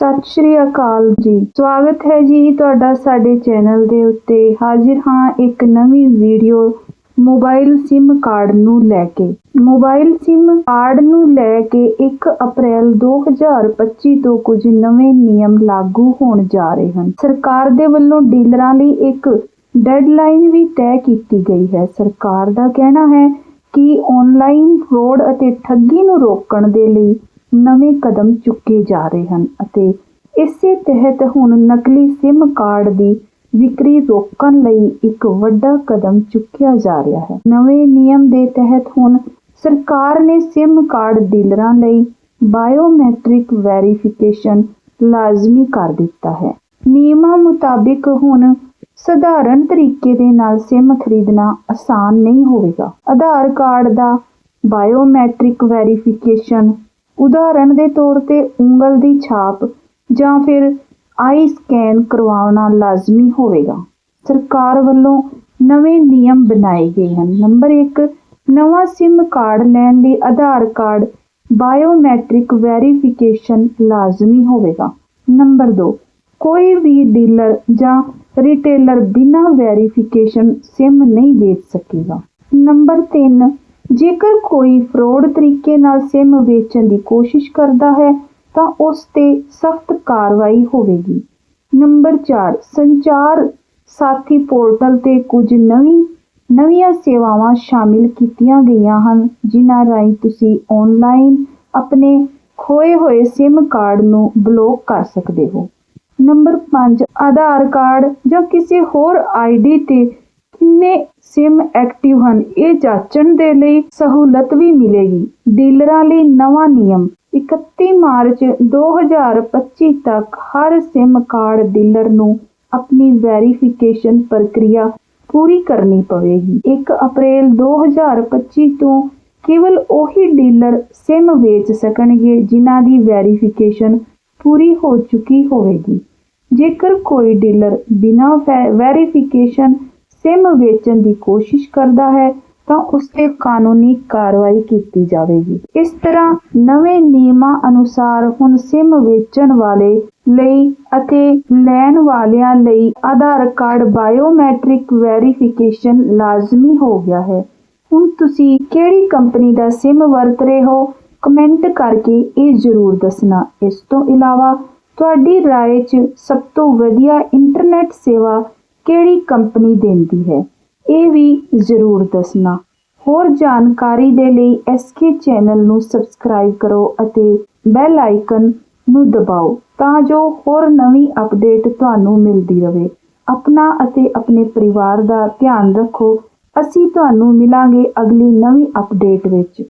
ਸਤਿ ਸ਼੍ਰੀ ਅਕਾਲ ਜੀ। ਸਵਾਗਤ ਹੈ ਜੀ ਤੁਹਾਡਾ ਸਾਡੇ ਚੈਨਲ ਦੇ ਉੱਤੇ। ਹਾਜ਼ਰ ਹਾਂ ਇੱਕ ਨਵੀਂ ਵੀਡੀਓ ਮੋਬਾਈਲ SIM ਕਾਰਡ ਨੂੰ ਲੈ ਕੇ। ਮੋਬਾਈਲ SIM ਕਾਰਡ ਨੂੰ ਲੈ ਕੇ 1 ਅਪ੍ਰੈਲ 2025 ਤੋਂ ਕੁਝ ਨਵੇਂ ਨਿਯਮ ਲਾਗੂ ਹੋਣ ਜਾ ਰਹੇ ਹਨ। ਸਰਕਾਰ ਦੇ ਵੱਲੋਂ ਡੀਲਰਾਂ ਲਈ ਇੱਕ ਡੈਡਲਾਈਨ ਵੀ ਤੈਅ ਕੀਤੀ ਗਈ ਹੈ। ਸਰਕਾਰ ਦਾ ਕਹਿਣਾ ਹੈ ਕਿ ਆਨਲਾਈਨ ਫਰੋਡ ਅਤੇ ਠੱਗੀ ਨੂੰ ਰੋਕਣ ਦੇ ਲਈ ਨਵੇਂ ਕਦਮ ਚੁੱਕੇ ਜਾ ਰਹੇ ਹਨ ਅਤੇ ਇਸੇ ਤਹਿਤ ਹੁਣ ਨਕਲੀ SIM ਕਾਰਡ ਦੀ ਵਿਕਰੀ ਰੋਕਣ ਲਈ ਇੱਕ ਵੱਡਾ ਕਦਮ ਚੁੱਕਿਆ ਜਾ ਰਿਹਾ ਹੈ। ਨਵੇਂ ਨਿਯਮ ਦੇ ਤਹਿਤ ਹੁਣ ਸਰਕਾਰ ਨੇ SIM ਕਾਰਡ ਡੀਲਰਾਂ ਲਈ ਬਾਇਓਮੈਟ੍ਰਿਕ ਵੈਰੀਫਿਕੇਸ਼ਨ ਲਾਜ਼ਮੀ ਕਰ ਦਿੱਤਾ ਹੈ। ਨਿਯਮਾਂ ਮੁਤਾਬਿਕ ਹੁਣ ਸਧਾਰਨ ਤਰੀਕੇ ਦੇ ਨਾਲ SIM ਖਰੀਦਣਾ ਆਸਾਨ ਨਹੀਂ ਹੋਵੇਗਾ। ਆਧਾਰ ਕਾਰਡ ਦਾ ਬਾਇਓਮੈਟ੍ਰਿਕ ਵੈਰੀਫਿਕੇਸ਼ਨ ਉਦਾਹਰਣ ਦੇ ਤੌਰ ਤੇ ਉਂਗਲ ਦੀ ਛਾਪ ਜਾਂ ਫਿਰ ਆਈ ਸਕੈਨ ਕਰਵਾਉਣਾ ਲਾਜ਼ਮੀ ਹੋਵੇਗਾ। ਸਰਕਾਰ ਵੱਲੋਂ ਨਵੇਂ ਨਿਯਮ ਬਣਾਏ ਗਏ ਹਨ। ਨੰਬਰ 1 ਨਵਾਂ SIM ਕਾਰਡ ਲੈਣ ਲਈ ਆਧਾਰ ਕਾਰਡ ਬਾਇਓਮੈਟ੍ਰਿਕ ਵੈਰੀਫਿਕੇਸ਼ਨ ਲਾਜ਼ਮੀ ਹੋਵੇਗਾ। ਨੰਬਰ 2 ਕੋਈ ਵੀ ਡੀਲਰ ਜਾਂ ਰਿਟੇਲਰ ਬਿਨਾਂ ਵੈਰੀਫਿਕੇਸ਼ਨ SIM ਨਹੀਂ ਵੇਚ ਸਕੇਗਾ। ਨੰਬਰ 3 ਜੇਕਰ ਕੋਈ ਫਰੋਡ ਤਰੀਕੇ ਨਾਲ SIM ਵੇਚਣ ਦੀ ਕੋਸ਼ਿਸ਼ ਕਰਦਾ ਹੈ, ਤਾਂ ਉਸ ਤੇ ਸਖਤ ਕਾਰਵਾਈ ਹੋਵੇਗੀ। ਨੰਬਰ 4 ਸੰਚਾਰ ਸਾਥੀ ਪੋਰਟਲ ਤੇ ਕੁਝ ਨਵੀਂ, ਨਵੀਆਂ ਸੇਵਾਵਾਂ ਸ਼ਾਮਿਲ ਕੀਤੀਆਂ ਗਈਆਂ ਹਨ, ਜਿਨ੍ਹਾਂ ਰਾਹੀਂ ਤੁਸੀਂ ਆਨਲਾਈਨ ਆਪਣੇ ਖੋਏ ਹੋਏ SIM ਕਾਰਡ ਨੂੰ ਬਲੌਕ ਕਰ ਸਕਦੇ ਹੋ। ਨੰਬਰ 5 ਆਧਾਰ ਕਾਰਡ ਜਾਂ ਕਿਸੇ ਹੋਰ ਆਈਡੀ ਤੇ ਕਿੰਨੇ SIM ਐਕਟਿਵ ਹਨ। ਇਹ ਜਾਂਚਣ ਦੇ ਲਈ ਸਹੂਲਤ ਵੀ ਮਿਲੇਗੀ। ਡੀਲਰਾਂ ਲਈ ਨਵਾਂ ਨਿਯਮ। 31 ਮਾਰਚ 2025 ਤੱਕ ਹਰ SIM ਕਾਰਡ ਡੀਲਰ ਨੂੰ ਆਪਣੀ ਵੈਰੀਫਿਕੇਸ਼ਨ ਪ੍ਰਕਿਰਿਆ ਪੂਰੀ ਕਰਨੀ ਪਵੇਗੀ। 1 ਅਪ੍ਰੈਲ 2025 ਤੋਂ ਕੇਵਲ ਉਹੀ ਡੀਲਰ SIM ਵੇਚ ਸਕਣਗੇ ਜਿਨ੍ਹਾਂ ਦੀ ਵੈਰੀਫਿਕੇਸ਼ਨ ਪੂਰੀ ਹੋ ਚੁੱਕੀ ਹੋਵੇਗੀ। ਜੇਕਰ ਕੋਈ ਡੀਲਰ ਬਿਨਾਂ ਵੈਰੀਫਿਕੇਸ਼ਨ SIM ਵੇਚਣ ਦੀ ਕੋਸ਼ਿਸ਼ ਕਰਦਾ ਹੈ ਤਾਂ ਉਸ ਤੇ ਕਾਨੂੰਨੀ ਕਾਰਵਾਈ ਕੀਤੀ ਜਾਵੇਗੀ ਇਸ ਤਰ੍ਹਾਂ ਨਵੇਂ ਨਿਯਮਾਂ ਅਨੁਸਾਰ ਹੁਣ SIM ਵੇਚਣ ਵਾਲੇ ਲਈ ਅਤੇ ਲੈਣ ਵਾਲਿਆਂ ਲਈ ਆਧਾਰ ਕਾਰਡ ਬਾਇਓਮੈਟ੍ਰਿਕ ਵੈਰੀਫਿਕੇਸ਼ਨ ਲਾਜ਼ਮੀ ਹੋ ਗਿਆ ਹੈ ਹੁਣ ਤੁਸੀਂ ਕਿਹੜੀ ਕੰਪਨੀ ਦਾ SIM ਵਰਤ ਰਹੇ ਹੋ ਕਮੈਂਟ ਕਰਕੇ ਇਹ ਜ਼ਰੂਰ ਦੱਸਣਾ ਇਸ ਤੋਂ ਇਲਾਵਾ ਤੁਹਾਡੀ رائے 'ਚ ਸਭ ਤੋਂ ਵਧੀਆ ਇੰਟਰਨੈਟ ਸੇਵਾ ਕਿਹੜੀ ਕੰਪਨੀ ਦਿੰਦੀ ਹੈ? ਇਹ ਵੀ ਜ਼ਰੂਰ ਦੱਸਣਾ। ਹੋਰ ਜਾਣਕਾਰੀ ਦੇ ਲਈ ਐਸਕੇ ਚੈਨਲ ਨੂੰ ਸਬਸਕ੍ਰਾਈਬ ਕਰੋ ਅਤੇ ਬੈਲ ਆਈਕਨ ਨੂੰ ਦਬਾਓ ਤਾਂ ਜੋ ਹੋਰ ਨਵੀਂ ਅਪਡੇਟ ਤੁਹਾਨੂੰ ਮਿਲਦੀ ਰਹੇ। ਆਪਣਾ ਅਤੇ ਆਪਣੇ ਪਰਿਵਾਰ ਦਾ ਧਿਆਨ ਰੱਖੋ। ਅਸੀਂ ਤੁਹਾਨੂੰ ਮਿਲਾਂਗੇ ਅਗਲੀ ਨਵੀਂ ਅਪਡੇਟ ਵਿੱਚ।